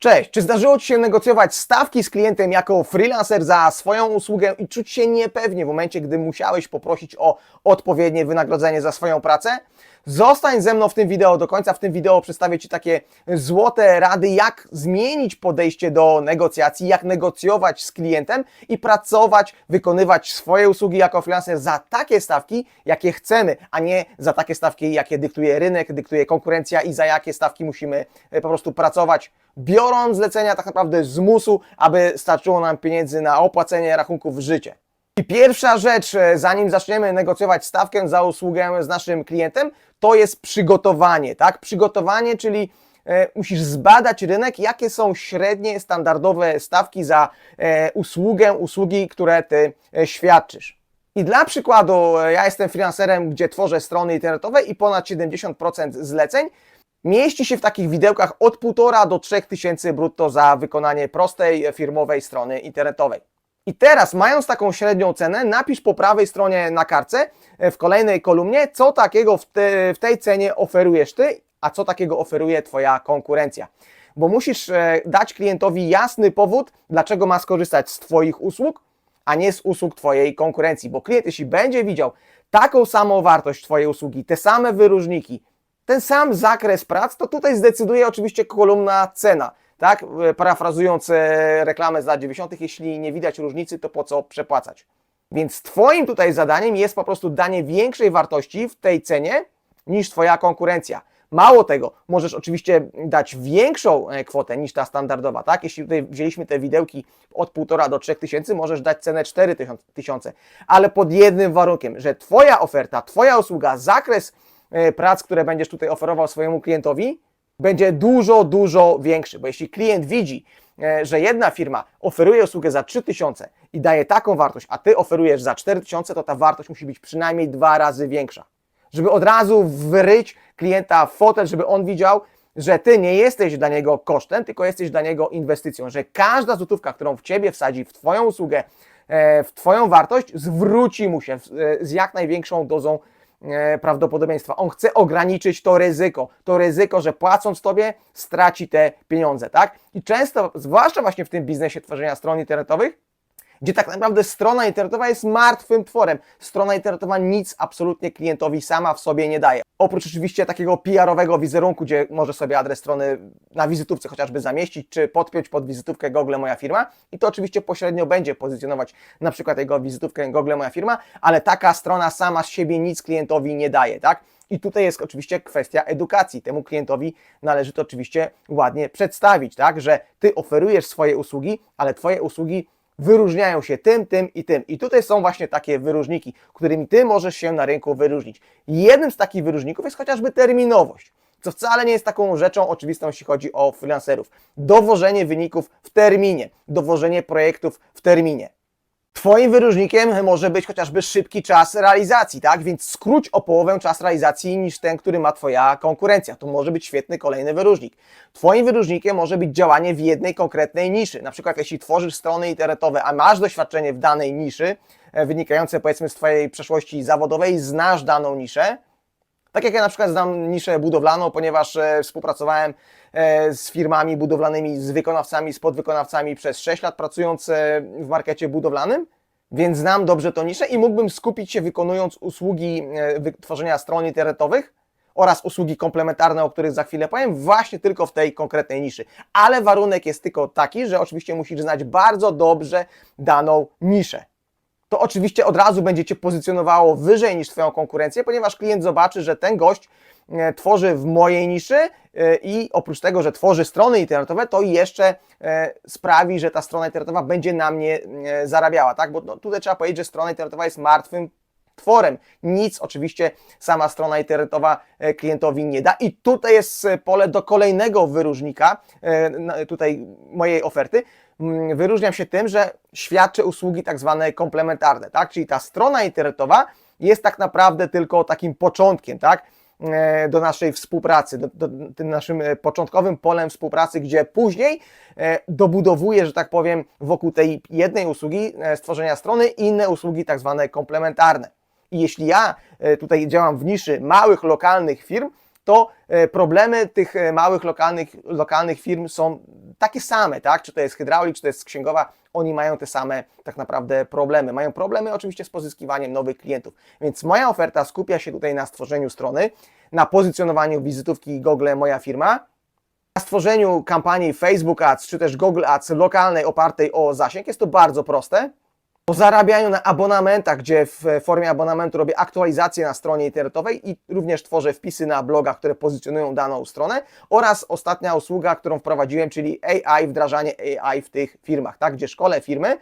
Cześć, czy zdarzyło Ci się negocjować stawki z klientem jako freelancer za swoją usługę i czuć się niepewnie w momencie, gdy musiałeś poprosić o odpowiednie wynagrodzenie za swoją pracę? Zostań ze mną w tym wideo do końca. W tym wideo przedstawię Ci takie złote rady, jak zmienić podejście do negocjacji, jak negocjować z klientem i pracować, wykonywać swoje usługi jako freelancer za takie stawki, jakie chcemy, a nie za takie stawki, jakie dyktuje rynek, dyktuje konkurencja i za jakie stawki musimy e, po prostu pracować biorąc zlecenia tak naprawdę z musu, aby starczyło nam pieniędzy na opłacenie rachunków w życie. I pierwsza rzecz, e, zanim zaczniemy negocjować stawkę za usługę z naszym klientem, to jest przygotowanie, tak? Przygotowanie, czyli e, musisz zbadać rynek, jakie są średnie, standardowe stawki za e, usługę, usługi, które ty e, świadczysz. I dla przykładu, ja jestem freelancerem, gdzie tworzę strony internetowe i ponad 70% zleceń mieści się w takich widełkach od 1,5 do 3 tysięcy brutto za wykonanie prostej firmowej strony internetowej. I teraz, mając taką średnią cenę, napisz po prawej stronie na kartce e, w kolejnej kolumnie, co takiego w, te, w tej cenie oferujesz ty, a co takiego oferuje Twoja konkurencja. Bo musisz e, dać klientowi jasny powód, dlaczego ma skorzystać z Twoich usług, a nie z usług Twojej konkurencji. Bo klient, jeśli będzie widział taką samą wartość Twojej usługi, te same wyróżniki, ten sam zakres prac, to tutaj zdecyduje oczywiście kolumna cena. Tak? E, Parafrazując e, reklamę z lat 90., jeśli nie widać różnicy, to po co przepłacać? Więc Twoim tutaj zadaniem jest po prostu danie większej wartości w tej cenie niż Twoja konkurencja. Mało tego, możesz oczywiście dać większą e, kwotę niż ta standardowa, tak? Jeśli tutaj wzięliśmy te widełki od 1,5 do 3 tysięcy, możesz dać cenę 4 tysiące, ale pod jednym warunkiem, że Twoja oferta, Twoja usługa, zakres prac, które będziesz tutaj oferował swojemu klientowi, będzie dużo, dużo większy, bo jeśli klient widzi, e, że jedna firma oferuje usługę za 3000 i daje taką wartość, a ty oferujesz za 4000, to ta wartość musi być przynajmniej dwa razy większa. Żeby od razu wryć klienta w fotel, żeby on widział, że ty nie jesteś dla niego kosztem, tylko jesteś dla niego inwestycją, że każda złotówka, którą w ciebie wsadzi, w twoją usługę, e, w twoją wartość, zwróci mu się e, z jak największą dozą prawdopodobieństwa. On chce ograniczyć to ryzyko, to ryzyko, że płacąc tobie straci te pieniądze, tak? I często, zwłaszcza właśnie w tym biznesie tworzenia stron internetowych, gdzie tak naprawdę strona internetowa jest martwym tworem. Strona internetowa nic absolutnie klientowi sama w sobie nie daje. Oprócz oczywiście takiego PR-owego wizerunku, gdzie może sobie adres strony na wizytówce chociażby zamieścić, czy podpiąć pod wizytówkę Google Moja Firma i to oczywiście pośrednio będzie pozycjonować na przykład jego wizytówkę Google Moja Firma, ale taka strona sama z siebie nic klientowi nie daje, tak? I tutaj jest oczywiście kwestia edukacji. Temu klientowi należy to oczywiście ładnie przedstawić, tak? Że ty oferujesz swoje usługi, ale twoje usługi wyróżniają się tym, tym i tym. I tutaj są właśnie takie wyróżniki, którymi ty możesz się na rynku wyróżnić. Jednym z takich wyróżników jest chociażby terminowość, co wcale nie jest taką rzeczą oczywistą, jeśli chodzi o freelancerów. Dowożenie wyników w terminie, dowożenie projektów w terminie. Twoim wyróżnikiem może być chociażby szybki czas realizacji, tak? Więc skróć o połowę czas realizacji niż ten, który ma Twoja konkurencja. To może być świetny kolejny wyróżnik. Twoim wyróżnikiem może być działanie w jednej konkretnej niszy. Na przykład, jeśli tworzysz strony internetowe, a masz doświadczenie w danej niszy, e, wynikające powiedzmy z Twojej przeszłości zawodowej, znasz daną niszę, tak jak ja na przykład znam niszę budowlaną, ponieważ e, współpracowałem e, z firmami budowlanymi, z wykonawcami, z podwykonawcami przez 6 lat pracując e, w markecie budowlanym, więc znam dobrze tą niszę i mógłbym skupić się wykonując usługi tworzenia stron internetowych oraz usługi komplementarne, o których za chwilę powiem, właśnie tylko w tej konkretnej niszy. Ale warunek jest tylko taki, że oczywiście musisz znać bardzo dobrze daną niszę to oczywiście od razu będzie Cię pozycjonowało wyżej niż Twoją konkurencję, ponieważ klient zobaczy, że ten gość e, tworzy w mojej niszy e, i oprócz tego, że tworzy strony internetowe, to jeszcze e, sprawi, że ta strona internetowa będzie na mnie zarabiała, tak? Bo no, tutaj trzeba powiedzieć, że strona internetowa jest martwym tworem. Nic oczywiście sama strona internetowa klientowi nie da. I tutaj jest pole do kolejnego wyróżnika tutaj mojej oferty. Mm, Wyróżniam się tym, że świadczę usługi tak zwane komplementarne, tak? Czyli ta strona internetowa jest tak naprawdę tylko takim początkiem, tak? e, do naszej współpracy, do, do, tym naszym e, początkowym polem współpracy, gdzie później e, dobudowuję, że tak powiem, wokół tej jednej usługi stworzenia strony inne usługi tak zwane komplementarne. I jeśli ja tutaj działam w niszy małych, lokalnych firm, to e, problemy tych e, małych lokalnych, lokalnych firm są takie same, tak? Czy to jest hydraulik, czy to jest księgowa, oni mają te same tak naprawdę problemy. Mają problemy oczywiście z pozyskiwaniem nowych klientów. Więc moja oferta skupia się tutaj na stworzeniu strony, na pozycjonowaniu wizytówki Google Moja Firma, na stworzeniu kampanii Facebook Ads czy też Google Ads lokalnej opartej o zasięg. Jest to bardzo proste. O zarabianiu na abonamentach, gdzie w formie abonamentu robię aktualizacje na stronie internetowej i również tworzę wpisy na blogach, które pozycjonują daną stronę oraz ostatnia usługa, którą wprowadziłem, czyli AI, wdrażanie AI w tych firmach, tak, gdzie szkole firmy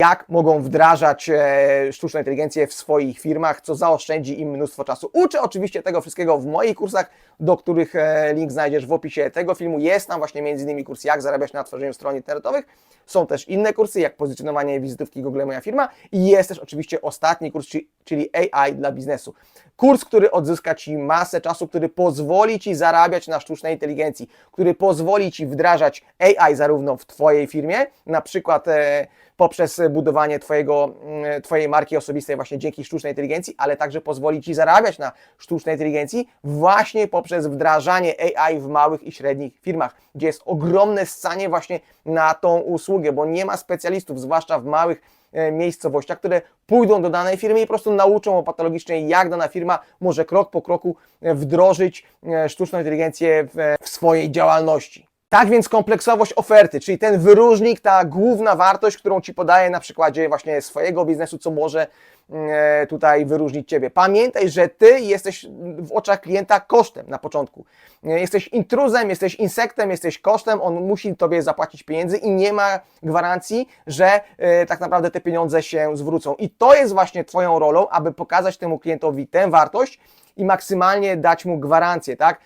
jak mogą wdrażać e, sztuczną inteligencję w swoich firmach, co zaoszczędzi im mnóstwo czasu. Uczę oczywiście tego wszystkiego w moich kursach, do których e, link znajdziesz w opisie tego filmu. Jest tam właśnie innymi kurs jak zarabiać na tworzeniu stron internetowych. Są też inne kursy, jak pozycjonowanie wizytówki Google Moja Firma i jest też oczywiście ostatni kurs, czyli AI dla biznesu. Kurs, który odzyska Ci masę czasu, który pozwoli Ci zarabiać na sztucznej inteligencji, który pozwoli Ci wdrażać AI zarówno w Twojej firmie, na przykład e, poprzez budowanie twojego, mm, Twojej marki osobistej właśnie dzięki sztucznej inteligencji, ale także pozwoli Ci zarabiać na sztucznej inteligencji właśnie poprzez wdrażanie AI w małych i średnich firmach, gdzie jest ogromne scanie właśnie na tą usługę, bo nie ma specjalistów, zwłaszcza w małych e, miejscowościach, które pójdą do danej firmy i po prostu nauczą o patologicznej, jak dana firma może krok po kroku e, wdrożyć e, sztuczną inteligencję w, w swojej działalności. Tak więc kompleksowość oferty, czyli ten wyróżnik, ta główna wartość, którą Ci podaję na przykładzie właśnie swojego biznesu, co może tutaj wyróżnić Ciebie. Pamiętaj, że Ty jesteś w oczach klienta kosztem na początku. E, Jesteś intruzem, jesteś insektem, jesteś kosztem, on musi Tobie zapłacić pieniędzy i nie ma gwarancji, że e, tak naprawdę te pieniądze się zwrócą. I to jest właśnie Twoją rolą, aby pokazać temu klientowi tę wartość, i maksymalnie dać mu gwarancję, tak?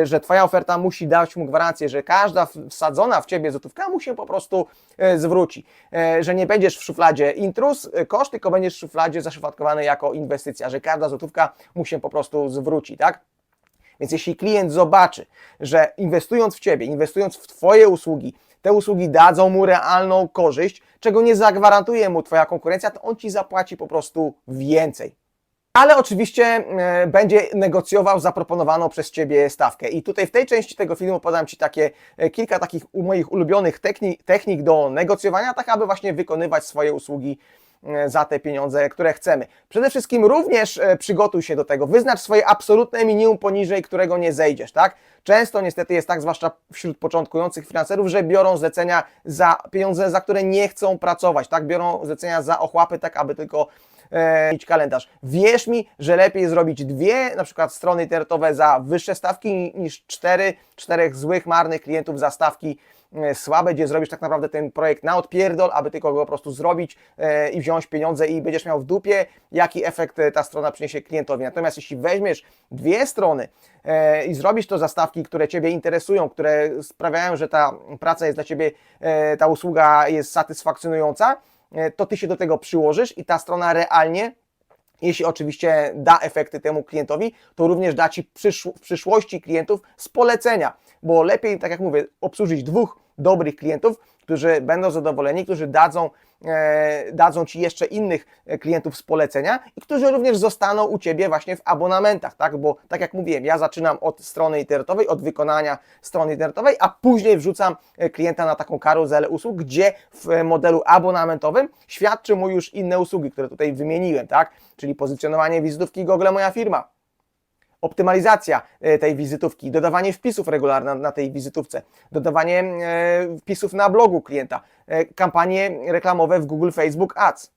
E, Że Twoja oferta musi dać mu gwarancję, że każda wsadzona w Ciebie złotówka mu się po prostu e, zwróci. E, Że nie będziesz w szufladzie intruz, e, koszt, tylko będziesz w szufladzie zaszufladkowany jako inwestycja, że każda złotówka mu się po prostu zwróci, tak? Więc jeśli klient zobaczy, że inwestując w Ciebie, inwestując w Twoje usługi, te usługi dadzą mu realną korzyść, czego nie zagwarantuje mu Twoja konkurencja, to on Ci zapłaci po prostu więcej. Ale oczywiście e, będzie negocjował zaproponowaną przez Ciebie stawkę. I tutaj w tej części tego filmu podam Ci takie e, kilka takich moich ulubionych technik, do negocjowania, tak aby właśnie wykonywać swoje usługi za te pieniądze, które chcemy. Przede wszystkim również e, przygotuj się do tego, wyznacz swoje absolutne minimum, poniżej którego nie zejdziesz, tak? Często niestety jest tak, zwłaszcza wśród początkujących finanserów, że biorą zlecenia za pieniądze, za które nie chcą pracować, tak? Biorą zlecenia za ochłapy, tak aby tylko e, mieć kalendarz. Wierz mi, że lepiej zrobić dwie na przykład strony internetowe za wyższe stawki niż cztery, czterech złych, marnych klientów za stawki e, słabe, gdzie zrobisz tak naprawdę ten projekt na odpierdol, aby tylko go po prostu zrobić e, i wziąć pieniądze i będziesz miał w dupie, jaki efekt e, ta strona przyniesie klientowi. Natomiast jeśli weźmiesz dwie strony e, i zrobisz to za stawki, które Ciebie interesują, które sprawiają, że ta praca jest dla Ciebie, e, ta usługa jest satysfakcjonująca, e, to Ty się do tego przyłożysz i ta strona realnie jeśli oczywiście da efekty temu klientowi, to również da Ci w przyszłości klientów z polecenia, bo lepiej, tak jak mówię, obsłużyć dwóch dobrych klientów, którzy będą zadowoleni, którzy dadzą, e, dadzą Ci jeszcze innych e, klientów z polecenia i którzy również zostaną u Ciebie właśnie w abonamentach, tak? Bo tak jak mówiłem, ja zaczynam od strony internetowej, od wykonania strony internetowej, a później wrzucam e, klienta na taką karuzelę usług, gdzie w e, modelu abonamentowym świadczy mu już inne usługi, które tutaj wymieniłem, tak? Czyli pozycjonowanie wizytówki Google Moja Firma, optymalizacja e, tej wizytówki, dodawanie wpisów regularnych na, tej wizytówce, dodawanie e, wpisów na blogu klienta, e, kampanie reklamowe w Google, Facebook Ads,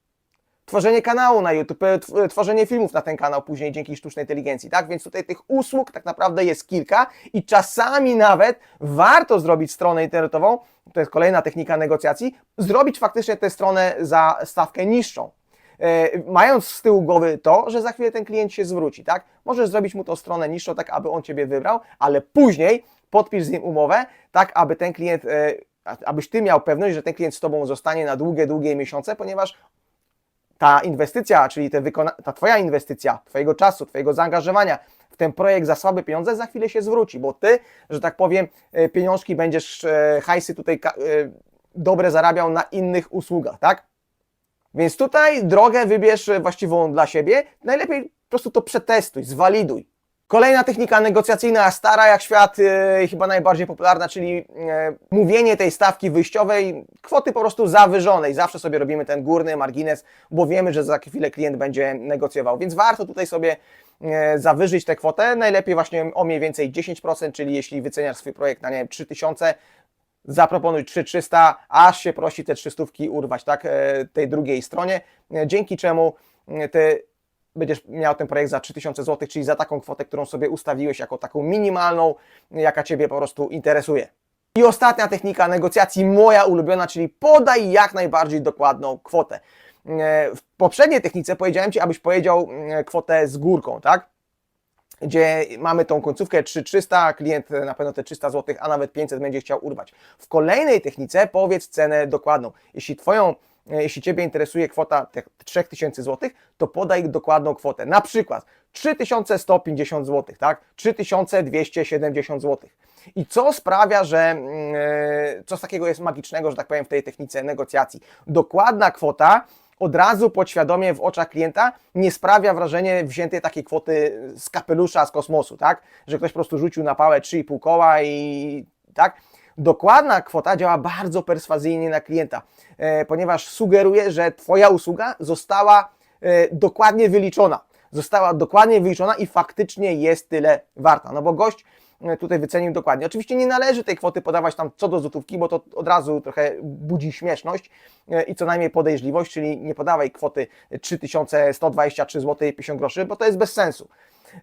tworzenie kanału na YouTube, tw- tworzenie filmów na ten kanał później dzięki sztucznej inteligencji, tak? Więc tutaj tych usług tak naprawdę jest kilka i czasami nawet warto zrobić stronę internetową, to jest kolejna technika negocjacji, zrobić faktycznie tę stronę za stawkę niższą. E, mając z tyłu głowy to, że za chwilę ten klient się zwróci, tak? Możesz zrobić mu tą stronę niższą, tak aby on Ciebie wybrał, ale później podpisz z nim umowę, tak aby ten klient, e, abyś Ty miał pewność, że ten klient z Tobą zostanie na długie, długie miesiące, ponieważ ta inwestycja, czyli ta Twoja inwestycja, Twojego czasu, Twojego zaangażowania w ten projekt za słabe pieniądze za chwilę się zwróci, bo Ty, że tak powiem, e, pieniążki będziesz, hajsy tutaj dobre zarabiał na innych usługach, tak? Więc tutaj drogę wybierz e, właściwą dla siebie. Najlepiej po prostu to przetestuj, zwaliduj. Kolejna technika negocjacyjna, stara jak świat, e, chyba najbardziej popularna, czyli e, mówienie tej stawki wyjściowej, kwoty po prostu zawyżonej. Zawsze sobie robimy ten górny margines, bo wiemy, że za chwilę klient będzie negocjował, więc warto tutaj sobie e, zawyżyć tę kwotę. Najlepiej właśnie o mniej więcej 10%, czyli jeśli wyceniasz swój projekt na nie wiem, 3000, zaproponuj 3300, aż się prosi te 300 urwać, tak, e, tej drugiej stronie, e, dzięki czemu e, ty będziesz miał ten projekt za 3000 zł, czyli za taką kwotę, którą sobie ustawiłeś jako taką minimalną, jaka Ciebie po prostu interesuje. I ostatnia technika negocjacji, moja ulubiona, czyli podaj jak najbardziej dokładną kwotę. W poprzedniej technice powiedziałem Ci, abyś powiedział kwotę z górką, tak? Gdzie mamy tą końcówkę 3300, klient na pewno te 300 zł, a nawet 500 będzie chciał urwać. W kolejnej technice powiedz cenę dokładną. Jeśli Twoją, e, jeśli Ciebie interesuje kwota tych 3000 zł, to podaj dokładną kwotę. Na przykład 3150 zł, tak? 3270 zł. I co sprawia, że mm, e, co z takiego jest magicznego, że tak powiem, w tej technice negocjacji? Dokładna kwota od razu podświadomie w oczach klienta nie sprawia wrażenia wziętej takiej kwoty z kapelusza, z kosmosu, tak? Że ktoś po prostu rzucił na pałę 3,5 koła i tak? Dokładna kwota działa bardzo perswazyjnie na klienta, e, ponieważ sugeruje, że Twoja usługa została e, dokładnie wyliczona. Została dokładnie wyliczona i faktycznie jest tyle warta. No bo gość tutaj wycenił dokładnie. Oczywiście nie należy tej kwoty podawać tam co do złotówki, bo to od razu trochę budzi śmieszność e, i co najmniej podejrzliwość, czyli nie podawaj kwoty 3123 zł 50 groszy, bo to jest bez sensu.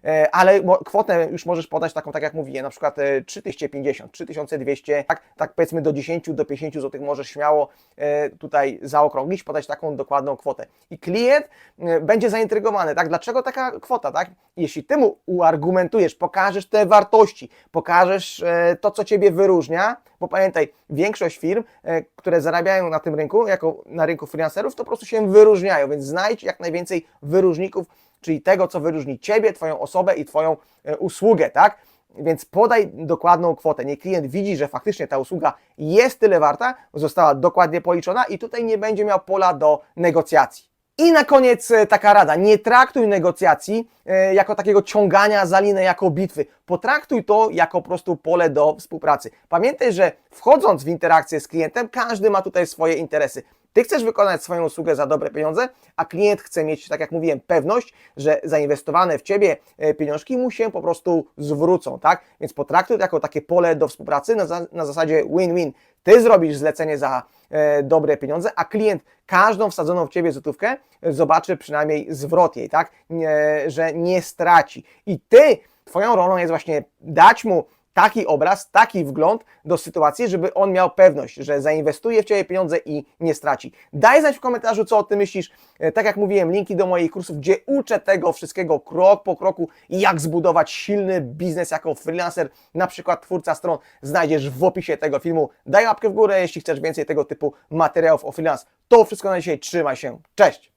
E, Ale kwotę już możesz podać taką, tak jak mówiłem, na przykład e, 3050, 3200, tak, tak powiedzmy do 10, do 50 zł możesz śmiało e, tutaj zaokrąglić, podać taką dokładną kwotę. I klient e, będzie zaintrygowany, tak, dlaczego taka kwota, tak? Jeśli ty mu uargumentujesz, pokażesz te wartości, pokażesz e, to, co ciebie wyróżnia, bo pamiętaj, większość firm, e, które zarabiają na tym rynku, jako na rynku freelancerów, to po prostu się wyróżniają, więc znajdź jak najwięcej wyróżników, czyli tego, co wyróżni Ciebie, Twoją osobę i Twoją e, usługę, tak? Więc podaj dokładną kwotę. Niech klient widzi, że faktycznie ta usługa jest tyle warta, została dokładnie policzona i tutaj nie będzie miał pola do negocjacji. I na koniec e, taka rada, nie traktuj negocjacji e, jako takiego ciągania za linę, jako bitwy. Potraktuj to jako po prostu pole do współpracy. Pamiętaj, że wchodząc w interakcję z klientem, każdy ma tutaj swoje interesy. Ty chcesz wykonać swoją usługę za dobre pieniądze, a klient chce mieć, tak jak mówiłem, pewność, że zainwestowane w Ciebie e, pieniążki mu się po prostu zwrócą, tak? Więc potraktuj to jako takie pole do współpracy na, na zasadzie win-win. Ty zrobisz zlecenie za e, dobre pieniądze, a klient każdą wsadzoną w Ciebie złotówkę e, zobaczy przynajmniej zwrot jej, tak? Że nie straci. I Ty, Twoją rolą jest właśnie dać mu taki obraz, taki wgląd do sytuacji, żeby on miał pewność, że zainwestuje w Ciebie pieniądze i nie straci. Daj znać w komentarzu, co o tym myślisz. E, Tak jak mówiłem, linki do moich kursów, gdzie uczę tego wszystkiego krok po kroku jak zbudować silny biznes jako freelancer, na przykład twórca stron, znajdziesz w opisie tego filmu. Daj łapkę w górę, jeśli chcesz więcej tego typu materiałów o freelance. To wszystko na dzisiaj. Trzymaj się. Cześć!